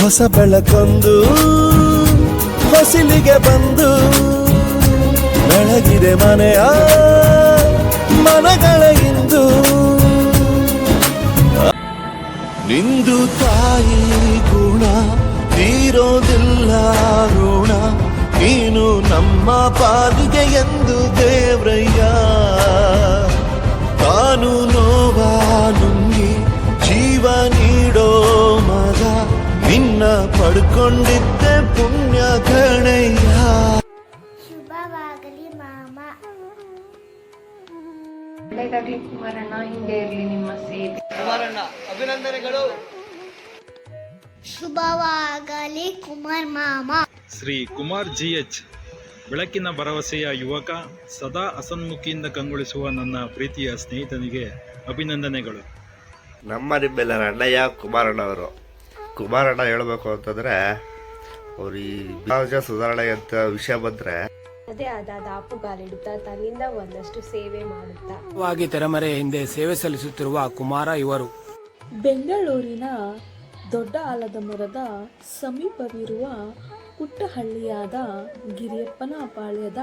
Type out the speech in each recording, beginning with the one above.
ಹೊಸ ಬೆಳಕೊಂದು, ಹೊಸಿಲಿಗೆ ಬಂದು, ಬೆಳಗಿದೆ ಮನೆಯ ಮನಗಳ ಇಂದು. ನಿಂದು ತಾಯಿ ಗುಣ ತೀರೋದಿಲ್ಲ ಋಣ, ನೀನು ನಮ್ಮ ಪಾಲಿಗೆ ಒಳ್ಳೆಯದಾಗಲಿ ಕುಮಾರಣ್ಣ ಹಿಂದೆ ಇರಲಿ ನಿಮ್ಮ ಸೇವೆ ಶುಭವಾಗಲಿ ಕುಮಾರ್ ಮಾಮ. ಶ್ರೀ ಕುಮಾರ್ ಜಿ ಎಚ್ ಬೆಳಕಿನ ಭರವಸೆಯ ಯುವಕ ಸದಾ ಅಸನ್ಮುಖಿಯಿಂದ ಕಂಗೊಳಿಸುವ ನನ್ನ ಪ್ರೀತಿಯ ಸ್ನೇಹಿತನಿಗೆ ಅಭಿನಂದನೆಗಳು. ನಮ್ಮ ನಿಮ್ಮೆಲ್ಲರ ಅಣ್ಣಯ್ಯ ಕುಮಾರಣ್ಣವರು. ಕುಮಾರಣ್ಣ ಹೇಳಬೇಕು ಅಂತಂದರೆ ಅವ್ರು ಈ ಸಮಾಜ ಸುಧಾರಣೆ ಅಂತ ವಿಷಯ ಬಂದರೆ ಅದೇ ಆದ ದಾಪುಗಾಲಿಡುತ್ತಾ ತನ್ನಿಂದ ಒಂದಷ್ಟು ಸೇವೆ ಮಾಡುತ್ತಾ. ವಾಗಿ ತೆರೆಮರೆ ಹಿಂದೆ ಸೇವೆ ಸಲ್ಲಿಸುತ್ತಿರುವ ಕುಮಾರ ಇವರು. ಬೆಂಗಳೂರಿನ ದೊಡ್ಡ ಆಲದ ಮರದ ಸಮೀಪವಿರುವ ಪುಟ್ಟಹಳ್ಳಿಯಾದ ಗಿರಿಯಪ್ಪನ ಪಾಳ್ಯದ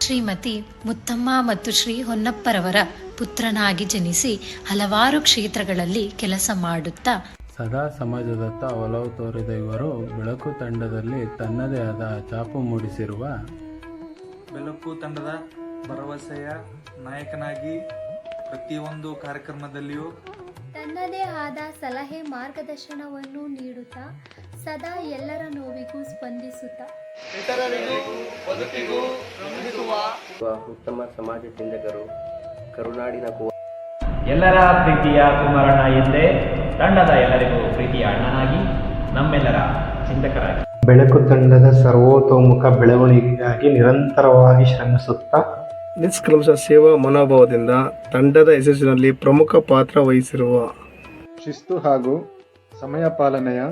ಶ್ರೀಮತಿ ಮುತ್ತಮ್ಮ ಮತ್ತು ಶ್ರೀ ಹೊನ್ನಪ್ಪರವರ ಪುತ್ರನಾಗಿ ಜನಿಸಿ ಹಲವಾರು ಕ್ಷೇತ್ರಗಳಲ್ಲಿ ಕೆಲಸ ಮಾಡುತ್ತಾ. ಸದಾ ಸಮಾಜದತ್ತ ಒಲವು ತೋರಿದ ಇವರು ಬೆಳಕು ತಂಡದಲ್ಲಿ ತನ್ನದೇ ಆದ ಚಾಪು ಮೂಡಿಸಿರುವ ಬೆಳಕು ತಂಡದ ಭರವಸೆಯ ನಾಯಕನಾಗಿ ಪ್ರತಿಯೊಂದು ಕಾರ್ಯಕ್ರಮದಲ್ಲಿಯೂ ತನ್ನದೇ ಆದ ಸಲಹೆ ಮಾರ್ಗದರ್ಶನವನ್ನು ನೀಡುತ್ತಾ ಸದಾ ಎಲ್ಲರ ನೋವಿಗೂ ಸ್ಪಂದಿಸುತ್ತಾ. ಉತ್ತಮ ಸಮಾಜ ಚಿಂತಕರು ಕರುನಾಡಿನ ಎಲ್ಲರ ಪ್ರೀತಿಯ ಕುಮಾರಣ್ಣ ಎಂದೇ ತಂಡದ ಎಲ್ಲರಿಗೂ ಪ್ರೀತಿಯ ಅಣ್ಣನಾಗಿ ನಮ್ಮೆಲ್ಲರ ಚಿಂತಕರಾಗಿ. ಬೆಳಕು ತಂಡದ ಸರ್ವೋತೋಮುಖ ಬೆಳವಣಿಗೆಗಾಗಿ ನಿರಂತರವಾಗಿ ಶ್ರಮಿಸುತ್ತಾ ನಿಷ್ಕಲ್ಮಶ ಸೇವಾ ಮನೋಭಾವದಿಂದ ತಂಡದ ಯಶಸ್ಸಿನಲ್ಲಿ ಪ್ರಮುಖ ಪಾತ್ರ ವಹಿಸಿರುವ ಶಿಸ್ತು ಹಾಗೂ ಸಮಯ ಪಾಲನೆಯ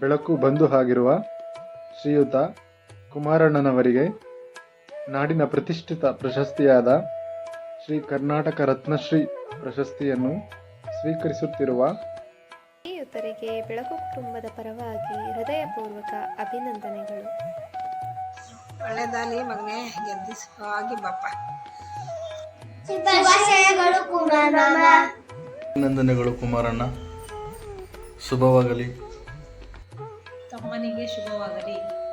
ಬೆಳಕು ಬಂಧು ಆಗಿರುವ ಶ್ರೀಯುತ ಕುಮಾರಣ್ಣನವರಿಗೆ ನಾಡಿನ ಪ್ರತಿಷ್ಠಿತ ಪ್ರಶಸ್ತಿಯಾದ ಶ್ರೀ ಕರ್ನಾಟಕ ರತ್ನಶ್ರೀ ಪ್ರಶಸ್ತಿಯನ್ನು ಸ್ವೀಕರಿಸುತ್ತಿರುವ ಶ್ರೀಯುತರಿಗೆ ಬೆಳಕು ಕುಟುಂಬದ ಪರವಾಗಿ ಹೃದಯಪೂರ್ವಕ ಅಭಿನಂದನೆಗಳು. ಒಳ್ಳೆದಾಗಲಿ ಮಗನೇ ಗೆದ್ದಿಸುವಾಗಿ ಬಪ್ಪ ಅಭಿನಂದನೆಗಳು ಕುಮಾರಣ್ಣ. ಶುಭವಾಗಲಿ. ತಮ್ಮನಿಗೆ ಶುಭವಾಗಲಿ.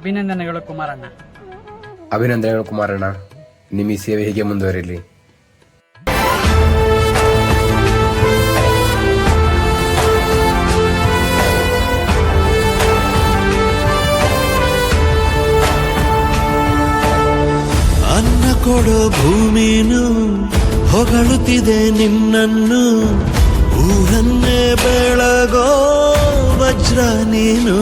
ಅಭಿನಂದನೆಗಳು ಕುಮಾರಣ್ಣ. ಅಭಿನಂದನೆಗಳು ಕುಮಾರಣ್ಣ. ನಿಮ್ಮ ಈ ಸೇವೆ ಹೀಗೆ ಮುಂದುವರಿಲಿ? ಅನ್ನ ಕೊಡೋ ಭೂಮಿನು ಹೊಗಳುತ್ತಿದೆ ನಿನ್ನನ್ನು. ಊರನ್ನೇ ಬೆಳಗೋ ವಜ್ರ ನೀನು.